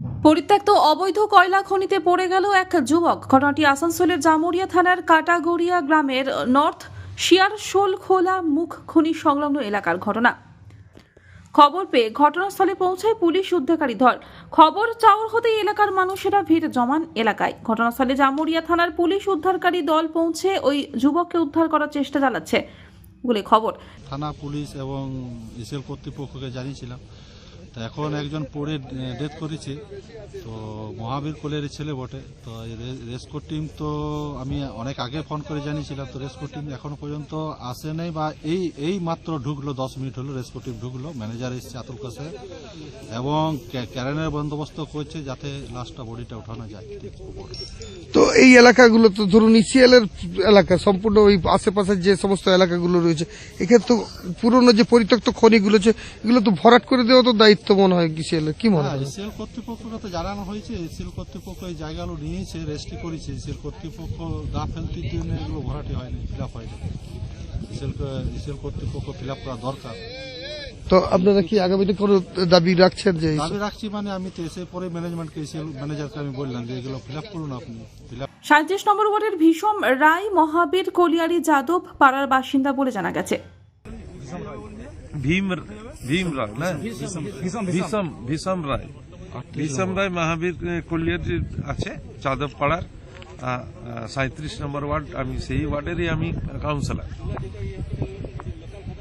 পরিত্যক্ত অবৈধ কয়লা খনিতে পড়ে গেল এক যুবক। ঘটনাটি আসানসোলের জামুরিয়া থানার কাটাগড়িয়া গ্রামের নর্থ শিয়ারশোল খোলা মুখ খনি সংলগ্ন এলাকার ঘটনা। খবর পেয়ে ঘটনাস্থলে পৌঁছায় পুলিশ উদ্ধারকারী দল। খবর চাওয়ার হতেই এলাকার মানুষেরা ভিড় জমান এলাকায়। ঘটনাস্থলে জামুরিয়া থানার পুলিশ উদ্ধারকারী দল পৌঁছে ওই যুবককে উদ্ধার করার চেষ্টা চালাচ্ছে। বলে খবর। থানা পুলিশ এবং ইসেল কর্তৃপক্ষকে জানিয়েছিলাম এখন একজন পড়ে ডেথ করেছে, তো মহাবীর কোলের ছেলে বটে। তো এই রে- রেস্কিউ টিম তো আমি অনেক আগে ফোন করে জানিয়েছিলাম, তো রেস্কিউ টিম এখনও পর্যন্ত আসে নাই বা এই এই মাত্র ঢুকলো, দশ মিনিট হলো রেস্কিউ টিম ঢুকলো। ম্যানেজার এসছে আতুল কাছে এবং ক্যা- ক্যারেনের বন্দোবস্ত করছে যাতে লাস্টটা বডিটা উঠানো যায়। তো এই এলাকাগুলো তো ধরুন ইসিএল এর এলাকা, সম্পূর্ণ ওই আশেপাশের যে সমস্ত এলাকাগুলো রয়েছে, এক্ষেত্রে তো পুরনো যে পরিত্যক্ত খনিগুলো আছে, এগুলো তো ভরাট করে দেওয়া তো দায়িত্ব। মনে হয় ইসিএল এর কি মনে হ্যাঁ হয়? এসিএল কর্তৃপক্ষকে তো জানানো হয়েছে এসিএল কর্তৃপক্ষ এই জায়গাগুলো নিয়েছে রেস্টি করেছে এসিএল কর্তৃপক্ষ গা ফেলতির জন্য এগুলো ভরাটি হয়নি ফিল আপ হয়নি এসিএল কর্তৃপক্ষ ফিল আপ করা দরকার। তো আপনারা কি আগামীতে কোনো দাবি রাখছেন যে দাবি রাখছি মানে আমি তো এসে পরে ম্যানেজমেন্টকে এসিএল ম্যানেজারকে আমি বললাম যে এগুলো ফিল আপ করুন আপনি ফিল আপ সাঁত্রিশ নম্বর ওয়ার্ডের ভীষম রায় মহাবীর কলিয়ারি যাদব পাড়ার বাসিন্দা বলে জানা গেছে। ভীম ভীম রায় না? ভীষম ভীষম রায়। ভীষম রায় মহাবীর কলিয়ার আছে যাদব পাড়ার সাঁত্রিশ নম্বর ওয়ার্ড আমি সেই ওয়ার্ডেরই আমি কাউন্সিলর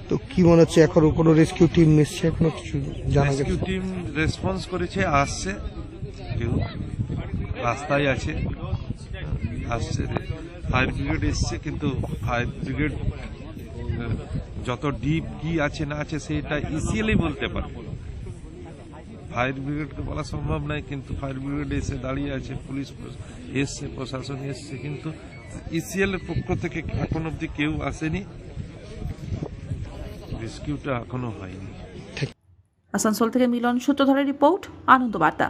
তো কি মনে হচ্ছে এখনও কোনো রেস্কিউ টিম এসছে? এখনও কিছু জানা গেছে? রেস্কিউ টিম রেসপন্স করেছে আসছে। কেউ রাস্তায় আছে। আসছে ফায়ার ব্রিগেড এসছে কিন্তু ফায়ার ব্রিগেড যত ডিপ কি আছে না আছে সেটা ইসিএলই বলতে পারবে। ফায়ার ব্রিগেডকে বলা সম্ভব নয়, কিন্তু ফায়ার ব্রিগেড এসে দাঁড়িয়ে আছে পুলিশ এসছে, প্রশাসন এসছে, কিন্তু ইসিএল এর পক্ষ থেকে এখন অব্দি কেউ আসেনি। রেস্কিউটা এখনও হয়নি। আসানসোল থেকে মিলন সূত্রধরের রিপোর্ট আনন্দ বার্তা